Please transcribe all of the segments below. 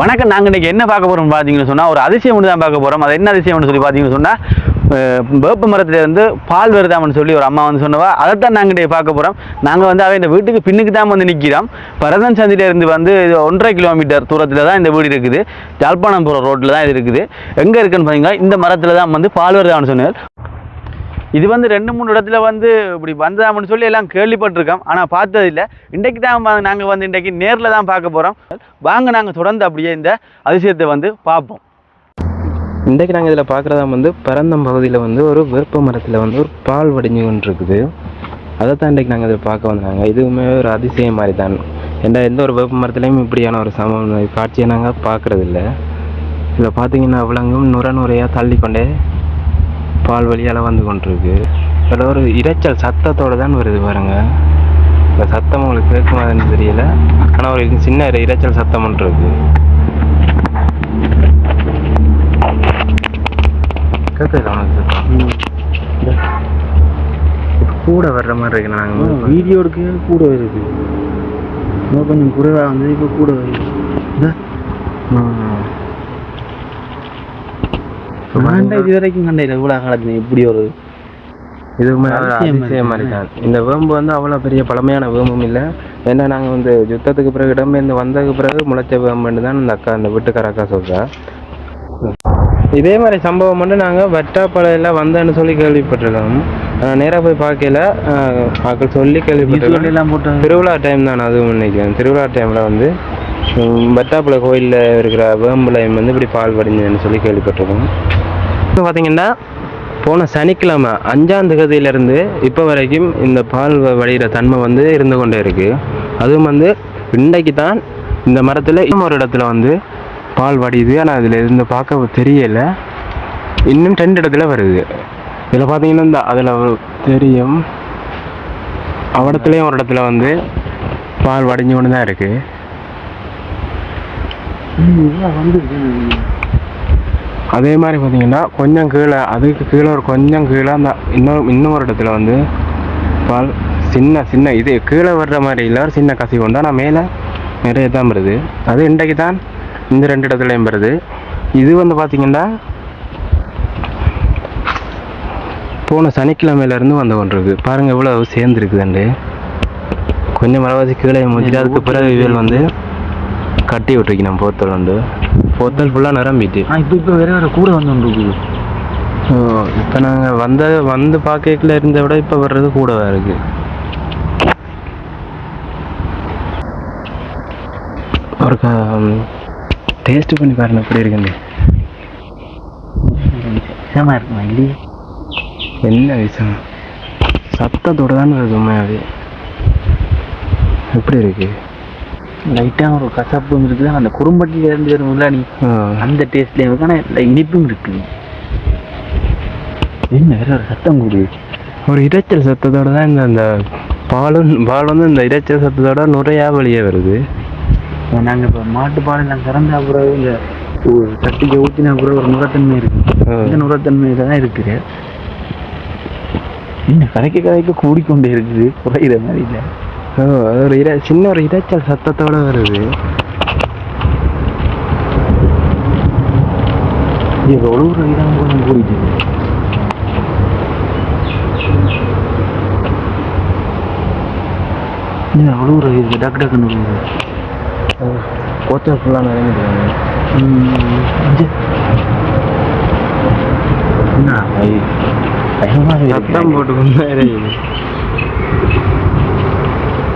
வணக்கம். நாங்கள் இன்றைக்கி என்ன பார்க்க போகிறோம் பார்த்தீங்கன்னு சொன்னால் ஒரு அதிசயம் ஒன்று தான் பார்க்க போகிறோம் அது என்ன அதிசயம்னு சொல்லி பார்த்தீங்கன்னு சொன்னால் வேப்ப மரத்துலேருந்து பால் வருதாமன்னு சொல்லி ஒரு அம்மா வந்து சொன்னவா. தான் நாங்கள் இன்றைக்கி பார்க்க போகிறோம் நாங்கள் வந்து அவன் இந்த வீட்டுக்கு பின்னுக்கு தான் வந்து நிற்கிறோம் பரதன் சந்திலேருந்து வந்து இது ஒன்றரை கிலோமீட்டர் தூரத்தில் தான் இந்த வீடு இருக்குது. ஜாழ்ப்பாணம் போகிற ரோட்டில் தான் இது இருக்குது. எங்கே இருக்குன்னு பார்த்தீங்கன்னா இந்த மரத்தில் தான் வந்து பால் வருதாம்னு சொன்னார். இது வந்து ரெண்டு மூணு இடத்துல வந்து இப்படி வந்ததாமன்னு சொல்லி எல்லாம் கேள்விப்பட்டிருக்கோம். ஆனால் பார்த்தது இல்லை இன்றைக்கு தான் நாங்கள் வந்து இன்றைக்கு நேரில் தான் பார்க்க போகிறோம் வாங்க நாங்கள் தொடர்ந்து அப்படியே இந்த அதிசயத்தை வந்து பார்ப்போம். இன்றைக்கு நாங்கள் இதில் பார்க்குறதா வந்து பரந்தம் பகுதியில் வந்து ஒரு வேப்ப மரத்தில் வந்து ஒரு பால் வடிஞ்சு கொண்டு இருக்குது அதை தான் இன்றைக்கு நாங்கள் இதில் பார்க்க வந்தாங்க இதுவுமே ஒரு அதிசயம் மாதிரி தான் ஏன்னா எந்த ஒரு வேப்ப மரத்துலேயும் இப்படியான ஒரு சம காட்சியை நாங்கள் பார்க்குறதில்ல. இதில் பார்த்தீங்கன்னா அவ்வளோங்கும் நுர நுரையாக தள்ளிக்கொண்டே பால் வழியால் வந்து கொண்டிருக்கு. இதில் ஒரு இரைச்சல் சத்தத்தோடு தான் வருது பாருங்க. இந்த சத்தம் உங்களுக்கு கேட்குமாதுன்னு தெரியல. ஆனால் ஒரு சின்ன இரைச்சல் சத்தம் ஒன்று இருக்கு. கேட்குது இப்போ கூட வர்ற மாதிரி இருக்கு நாங்கள் வீடியோ எடுக்க கூட வருது. இன்னும் கொஞ்சம் குறைவாக வந்து இப்போ கூட வருது. இது வரைக்கும் கண்ட இவ்வளோ காலத்துல இப்படி ஒரு ஒரு அதிசயம் தான் இந்த வேம்பு வந்து அவ்வளோ பெரிய பழமையான வேம்பும் இல்லை. ஏன்னா நாங்கள் வந்து யுத்தத்துக்கு பிறகு இடம்பெயர்ந்து வந்ததுக்கு பிறகு முளைச்ச வேம்புன்னு தான் இந்த அக்கா இந்த வீட்டுக்கார அக்கா சொல்றா. இதே மாதிரி சம்பவம் வந்து நாங்கள் வட்டாப்படையில் வந்தேன்னு சொல்லி கேள்விப்பட்டிருக்கோம். நேராக போய் பார்க்கல. ஆஹ், ஆட்கள் சொல்லி கேள்விப்பட்டிருக்கோம் திருவிழா டைம் தான் அதுவும் நினைக்கிறேன் திருவிழா டைமில் வந்து வட்டாப்புல கோயிலில் இருக்கிற வேம்புலையும் வந்து இப்படி பால் வடிஞ்சதுன்னு சொல்லி கேள்விப்பட்டிருக்கோம். இப்போ பார்த்தீங்கன்னா போன சனிக்கிழமை அஞ்சாம் தேதியிலேருந்து இப்போ வரைக்கும் இந்த பால் வ- வடிகிற தன்மை வந்து இருந்து கொண்டே இருக்கு. அதுவும் வந்து இன்றைக்கு தான் இந்த மரத்தில் இன்னும் ஒரு இடத்துல வந்து பால் வடியுது. ஆனால் அதில் இருந்து பார்க்க தெரியலை. இன்னும் ரெண்டு இடத்துல வருது. இதில் பார்த்தீங்கன்னா இந்த அதில் தெரியும். அவடத்துலேயும் ஒரு இடத்துல வந்து பால் வடிஞ்சு கொண்டு தான் இருக்குது வந்து அதே மாதிரி பார்த்தீங்கன்னா கொஞ்சம் கீழே அதுக்கு கீழே ஒரு கொஞ்சம் கீழே அந்த இன்னொரு இன்னும் ஒரு இடத்துல வந்து பால் சின்ன சின்ன இது கீழே வர்ற மாதிரி இல்லை ஒரு சின்ன கசிவு வந்தால் ஆனால் மேலே நிறைய தான் வருது. அது இன்றைக்கு தான் இந்த ரெண்டு இடத்துலையும் வருது. இது வந்து பார்த்தீங்கன்னா போன சனிக்கிழமையிலேருந்து வந்து கொண்டிருக்கு. பாருங்கள் எவ்வளோ சேர்ந்துருக்குதுண்டு. கொஞ்சம் மரவாசி கீழே முடிச்சுட்டு அதுக்கு பிறகு இவள் வந்து கட்டி விட்டுருக்கணும் போத்தல் வந்து. போத்தல் ஃபுல்லாக நிரம்பிட்டு. ஆ இப்போ இப்போ வேற வேற கூட வந்து இருக்குது ஸோ இப்போ நாங்கள் வந்த வந்து பார்க்கல இருந்த விட இப்போ வர்றது கூடவா இருக்கு. ஒரு டேஸ்ட் பண்ணி பாருங்க எப்படி இருக்குன்னு. விஷயமா இருக்குமா இல்லையே? என்ன விஷயம் சத்தத்தோட தான் வருது உண்மையாவே எப்படி இருக்கு? லைட்டாக ஒரு கசப்பும் இருக்குது. அந்த குறும்பட்டியில் இருந்து வரும்ல நீ? அந்த டேஸ்ட்லேயும் இருக்கு. ஆனால் இனிப்பும் இருக்கு. என்ன வேற ஒரு சத்தம் கூடுது ஒரு இரைச்சல் சத்தத்தோட தான் இந்த அந்த பாலும் பால் வந்து இந்த இரைச்சல் சத்தத்தோட நுரையா வெளியே வருது. நாங்கள் இப்போ மாட்டுப்பால் எல்லாம் கறந்த பிறகு இந்த தட்டிக்கு ஊற்றின பிறகு ஒரு நுரத்தன்மை இருக்கு. இந்த நுரத்தன்மையில தான் இருக்குது என்ன கதைக்க கதைக்க கூடிக்கொண்டே இருக்குது. குறையிற மாதிரி இல்லை. ஒரு இரை சின்ன ஒரு இரைச்சல் சத்தத்தோட வருது இது ஒழுங்குற இடம் கொஞ்சம் கூடிட்டு ஒழுங்குற இது டக்கு டக்குன்னு. கோச்சல் ஃபுல்லாக இது. என்ன. சத்தம் போட்டு கொண்டு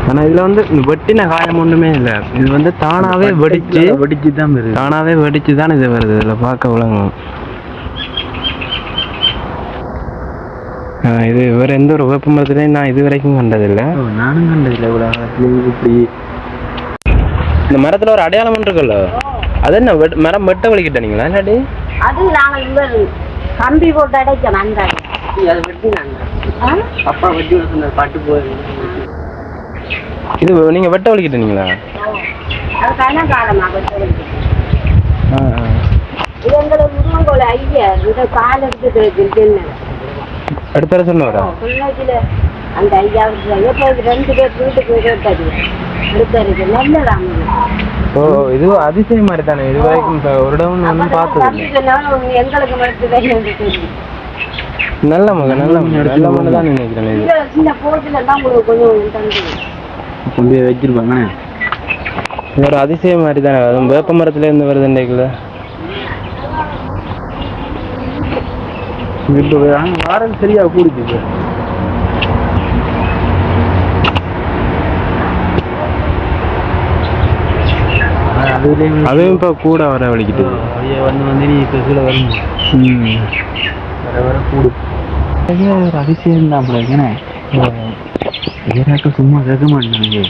எரியுது ஆனா இதுல வந்து வெட்டின காயம் ஒண்ணுமே இல்ல. இது வந்து தானாவே வெடிச்சு வெடிச்சு தான் வருது. தானாவே வெடிச்சு தான் இது வருது. இதுல பார்க்க விளங்கும். ஆஹ் இது வேற எந்த ஒரு வேப்ப மரத்துலையும் நான் இது வரைக்கும் கண்டதில்ல. நானும் கண்டதில்லை. இவ்வளோ இப்படி. இந்த மரத்துல ஒரு அடையாளம் இருக்குல்ல? அது என்ன வெட்- மரம் வெட்ட வலிக்கிட்டீங்களா இல்லாட்டி? அது நாங்கள் கம்பி போட்டு அதை வெட்டினாங்க. அப்பா வெட்டி பாட்டு போய் இது நீங்க வெட்ட வலிக்கிட்டீங்களா அது கனகாலமாக இது எங்களை முருகங்கோல ஐயா இந்த கால் எடுத்து என்ன அடுத்த வர சொன்னவரா அந்த ஐயா எப்போ ரெண்டு பேர் வீட்டுக்கு எடுத்தாரு நல்லதாங்க ஓ இது அதிசயம் மாதிரி தானே. இது வரைக்கும் இப்ப ஒரு இடம் ஒன்றும் பார்த்தது எங்களுக்கு மட்டும் நல்ல மகன் நல்ல மகன். நல்ல மகன் தான் நினைக்கிறேன் இது. சின்ன சின்ன போட்டுல தான் உங்களுக்கு கொஞ்சம் கொண்டு போய் வச்சிருப்பாங்க இது ஒரு அதிசயம் மாதிரி தானே அதுவும் வேப்ப மரத்துல இருந்து வருது இன்றைக்குள்ள. இப்போ வாரம் சரியா கூடிச்சு அதுவும் இப்போ கூட வர வலிக்கிட்டு ஐயா வந்து வந்து நீ இப்போ கீழே வரும் வர வர கூடு. ஒரு அதிசயம் தான் அப்புறம் ஏதாக்க சும்மா கேட்க மாட்டாங்க.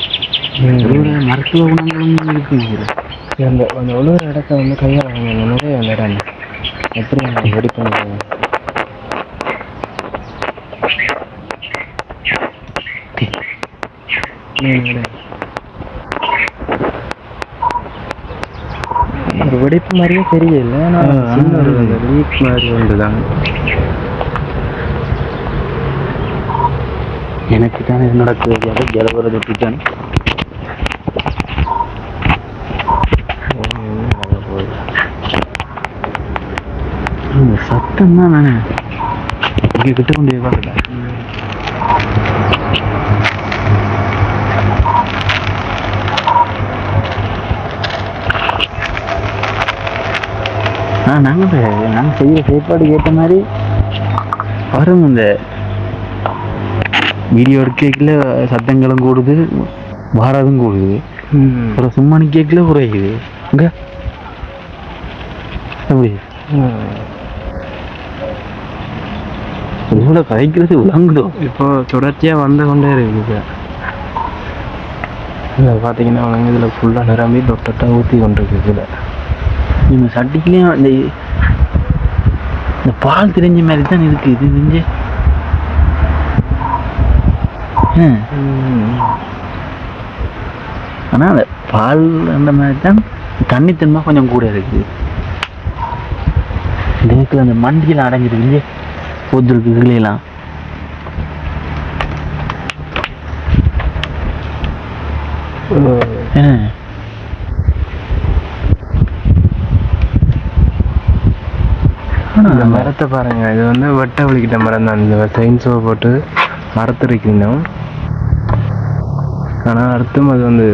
மருத்துவ குணங்களும் இருக்குங்க அந்த அந்த உழுவுற இடத்த வந்து கையால் நிறைய அந்த இடம் எப்படி நம்ம ரெடி பண்ணுறாங்க ஒரு வெடிப்பு மாதிரியே தெரியல ஆனால் ஒரு லீக் மாதிரி ஒன்று தான் எனக்கு தான் இது நடக்குது? அது ஜலவர சத்தம் தான் நானே. இங்கே கிட்ட கொண்டு பார்க்கல ஆ நாங்கள் நாங்கள் செய்கிற செயற்பாடு ஏற்ற மாதிரி வரும் இந்த வீடியோ எடுக்கல சத்தங்களும் கூடுது வாரதும் கூடுது. அப்புறம் சும்மா கேட்கல குறையுது. இங்க இவ்வளோ கதைக்கிறது விளங்குதோ? இப்போ தொடர்ச்சியாக வந்து கொண்டே இருக்குது. இதில் பார்த்தீங்கன்னா அவங்க இதில் ஃபுல்லாக நிரம்பி தொட்டட்டாக ஊற்றி கொண்டிருக்கு இதில் இந்த சட்டிக்குலேயும் இந்த இந்த பால் தெரிஞ்ச மாதிரி தான் இருக்கு. இது தெரிஞ்சு ஆனால் அந்த பால் அந்த மாதிரி தான் தண்ணித்தன்மை கொஞ்சம் கூட இருக்குது இடத்துல அந்த மண்டியில் அடங்கிருக்கு இல்லையே பொதுருக்கு இந்த மரத்தை பாருங்க. இது வந்து வெட்ட வலிக்கிட்ட மரம் தான். இந்த சயின்ஸோ போட்டு மரத்து இருக்கணும் ஆனால் அடுத்தும் அது வந்து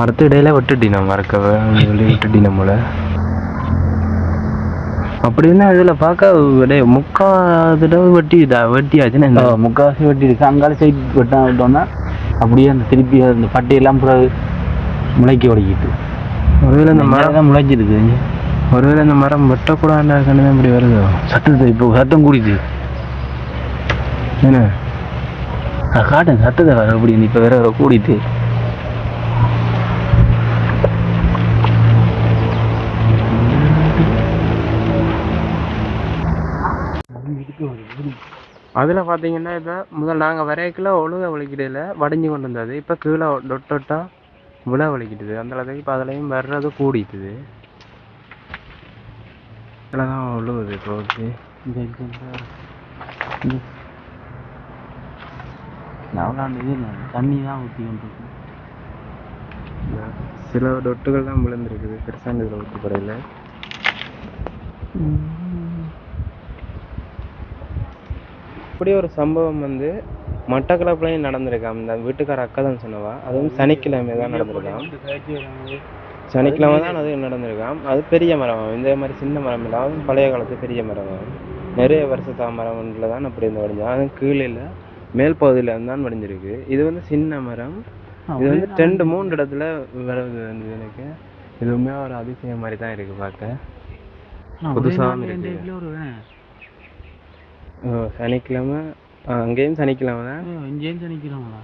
அடுத்த இடையில விட்டுட்டினோம் மறக்க சொல்லி விட்டுட்டினோம் போல அப்படின்னா இதில் பார்க்க விடைய முக்கால் தடவை வெட்டி இதா வெட்டியாச்சுன்னா இந்த முக்கால்வாசி வெட்டி இருக்கு அங்கால சைட் வெட்டா விட்டோம்னா அப்படியே அந்த திருப்பி அந்த பட்டையெல்லாம் பிறகு முளைக்க ஒடிக்கிட்டு. ஒருவேளை இந்த மரம் தான் முளைச்சிருக்கு ஒருவேளை இந்த மரம் வெட்டக்கூடாதுன்னு தான் இப்படி வருதோ? சத்தத்தை இப்போ சத்தம் கூடிச்சு என்ன? அது காட்டுங்க சத்தத்தை வர அப்படின்னு இப்போ வேற வேற கூடிட்டு. அதில் பார்த்தீங்கன்னா இப்போ முதல் நாங்கள் வரையக்குள்ள ஒழுக வலிக்கிடையில் வடிஞ்சு கொண்டு வந்தது. இப்போ கீழே டொட்டொட்டாக விழ வலிக்கிட்டுது அந்த அளவுக்கு இப்போ அதுலேயும் வர்றது கூடிட்டுது. இதில் தான் ஒழுகுது இப்போ ஓகே இல்லை தண்ணி தான் ஊற்றி கொண்டு சில டொட்டுகள் தான் விழுந்திருக்குது. பெருசாக இதில் ஊற்றி படையில் இப்படி ஒரு சம்பவம் வந்து மட்டக்களப்புலையும் நடந்திருக்காம் இந்த வீட்டுக்கார அக்கா தான் சொன்னவா. அதுவும் சனிக்கிழமை தான் நடந்திருக்காம். சனிக்கிழமை தான் அது நடந்திருக்காம். அது பெரிய மரம்? இந்த மாதிரி சின்ன மரம் இல்லை பழைய காலத்து பெரிய மரம்? நிறைய வருஷத்தா மரம்ல தான் அப்படி இருந்து வடிஞ்சு அதுவும் கீழே இல்லை. மேல் பகுதியில் தான் வடிஞ்சிருக்கு. இது வந்து சின்ன மரம். இது வந்து ரெண்டு மூணு இடத்துல வருது வந்து எனக்கு. இதுவுமே ஒரு அதிசயம் மாதிரி தான் இருக்கு பார்க்க இருக்கு. ஓ, சனிக்கிழமை. அங்கேயும் சனிக்கிழமை தான். இங்கேயும் நிற்கிறோங்களா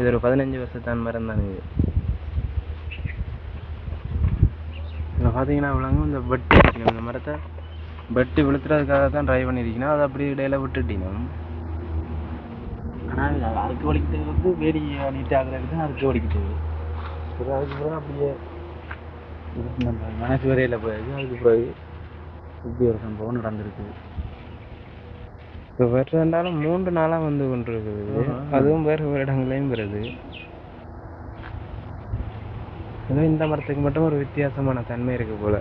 இது ஒரு பதினஞ்சு வருஷத்தான் மரம் தான் இது. இதில் பார்த்தீங்கன்னா அவ்வளோங்க இந்த வெட்டி. இந்த மரத்தை வெட்டி விழுத்துறதுக்காக தான் ட்ரை பண்ணியிருக்கணும் அதை அப்படியே இடையில விட்டுட்டினோம் ஆனால் அறுக்கு வலிக்கிட்டு வந்து வேடி நீட்டாகிறதுக்கு தான் அறுக்கு அதுக்கு பிறகு அப்படியே நம்ம மனசு வரையில் போயிருக்கு அதுக்கு பிறகு இப்படி ஒரு சம்பவம் நடந்திருக்கு. இப்போ வருஷம் மூன்று நாளாக வந்து கொண்டிருக்குது. அதுவும் வேறு வேறு இடங்களையும் வருது இந்த மரத்துக்கு மட்டும் ஒரு வித்தியாசமான தன்மை இருக்கு போல.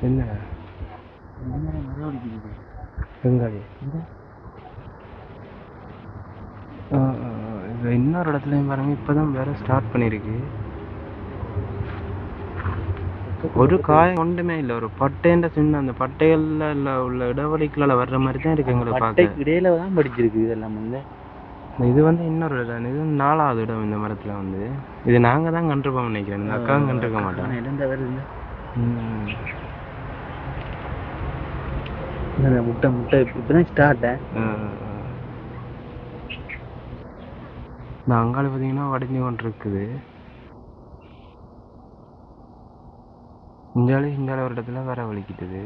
என்ன. இது இன்னொரு இடத்துலயும் பாருங்க இப்பதான் வேற ஸ்டார்ட் பண்ணிருக்கு. ஒரு காயம் ஒன்றுமே இல்லை ஒரு பட்டைன்ற சின்ன அந்த பட்டைகள்ல உள்ள இடைவெளிக்குள்ள வர்ற மாதிரி தான் இருக்கு எங்களை பார்க்க. இடையில தான் படிச்சிருக்கு இதெல்லாம் வந்து இது வந்து இன்னொரு இடம் இது நாலாவது இடம் இந்த மரத்துல வந்து. இது நாங்க தான் கண்டிருப்போம் நினைக்கிறேன் அக்காவும் கண்டிருக்க மாட்டோம் இழந்த வருது ம். இந்த முட்டை முட்டை. இப்பதான் ஸ்டார்ட் இந்த அங்காளி பார்த்தீங்கன்னா வடிஞ்சு கொண்டு இருக்குது இந்தாலே இந்தால ஒரு இடத்துல வர வலிக்கிட்டது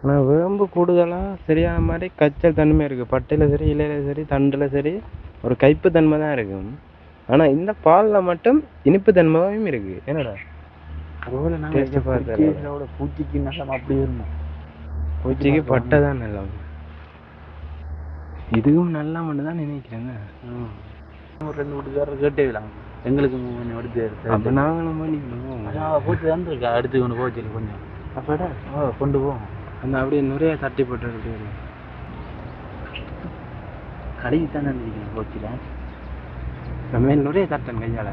ஆனால் வேம்பு கூடுதலாக சரியான மாதிரி கச்சல் தன்மை இருக்குது பட்டையில் சரி இலையில சரி தண்டில் சரி ஒரு கைப்பு தன்மை தான் இருக்கும் ஆனால் இந்த பாலில் மட்டும் இனிப்பு தன்மையும் இருக்குது என்னடா? ஒருவேளை நாங்கள் பூச்சிக்கு நல்லா அப்படியே இருந்தோம். பூச்சிக்கு பட்டை தான் இதுவும் நல்லா மட்டும் தான் நினைக்கிறேன். ஒரு ரெண்டு வீட்டுக்காரர் கேட்டே விடலாம் எங்களுக்கு கொஞ்சம் எடுத்து எடுத்து அப்போ நாங்களும் பண்ணிக்கணும். போச்சு தான் இருக்கா அடுத்து கொண்டு போக சொல்லி கொஞ்சம். அப்படா ஓ கொண்டு போவோம் அந்த அப்படியே நிறைய தட்டி போட்டு கடைக்கு தானே இருக்கேன் போச்சுல தட்டன் கையால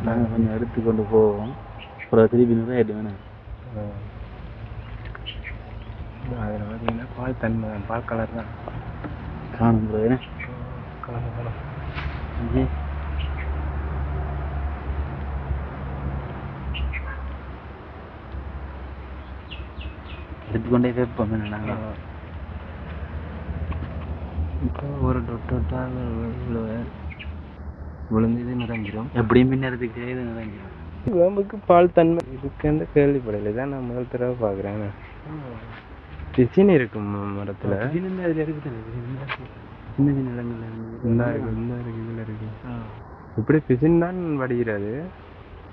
நாங்கள் கொஞ்சம் எடுத்து கொண்டு போவோம் அப்புறம் திருப்பி நிறைய வேணும் அதில் பார்த்தீங்கன்னா பால் தன்மை தான் பால் கலர் தான் காணும் ப்ரோ என்ன கலர் கலர் எடுத்துக்கொண்டே வைப்போம் நாங்கள் இப்போ ஒரு டொட் டொட்டாக விழுந்து இது நிறைஞ்சிரும். எப்படியும் பின்னறதுக்கு இது நிறைஞ்சிடும் வேம்புக்கு பால் தன்மை இதுக்கு வந்து கேள்விப்படலை தான் நான் முதல் தடவை பார்க்குறேன். பிசின் இருக்கும் மரத்துல. சின்ன சின்ன இடங்கள்ல இந்த இருக்கு இந்த இருக்கு இதுல இருக்கு. இப்படி பிசின் தான் வடிகிறது.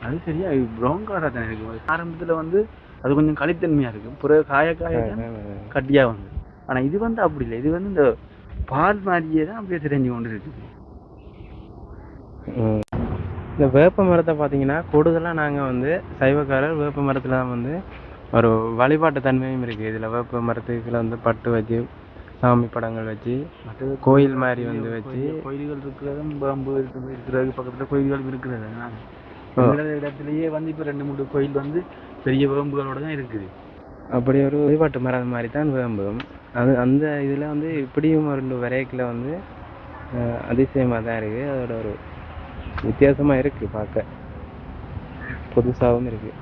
அது சரியா ப்ரௌன் கலராக தானே இருக்கும் ஆரம்பத்தில் வந்து அது கொஞ்சம் களித்தன்மையாக இருக்கும் பிறகு காய காய கட்டியாக வந்து ஆனால் இது வந்து அப்படி இல்லை. இது வந்து இந்த பால் மாதிரியே தான் அப்படியே தெரிஞ்சு கொண்டு இருக்குது. இந்த வேப்ப மரத்தை பார்த்தீங்கன்னா கூடுதலாக நாங்கள் வந்து சைவக்காரர் வேப்ப மரத்தில் தான் வந்து ஒரு வழிபாட்டு தன்மையும் இருக்குது இதில் வேப்ப மரத்துக்குள்ள வந்து பட்டு வச்சு சாமி படங்கள் வச்சு கோயில் மாதிரி வந்து வச்சு. கோயில்கள் இருக்கிறதும் பாம்பு இருக்கிறது பக்கத்தில் கோயில்கள் இருக்கிறது. இடத்துலயே வந்து இப்போ ரெண்டு மூணு கோயில் வந்து பெரிய வேம்புகளோட தான் இருக்குது. அப்படி ஒரு வழிபாட்டு மரம் மாதிரி தான் வேம்பும். அது அந்த இதில் வந்து இப்படியும் ரெண்டு வெரைட்டியில் வந்து அதிசயமாக தான் இருக்குது அதோட ஒரு வித்தியாசமாக இருக்குது பார்க்க. புதுசாகவும் இருக்குது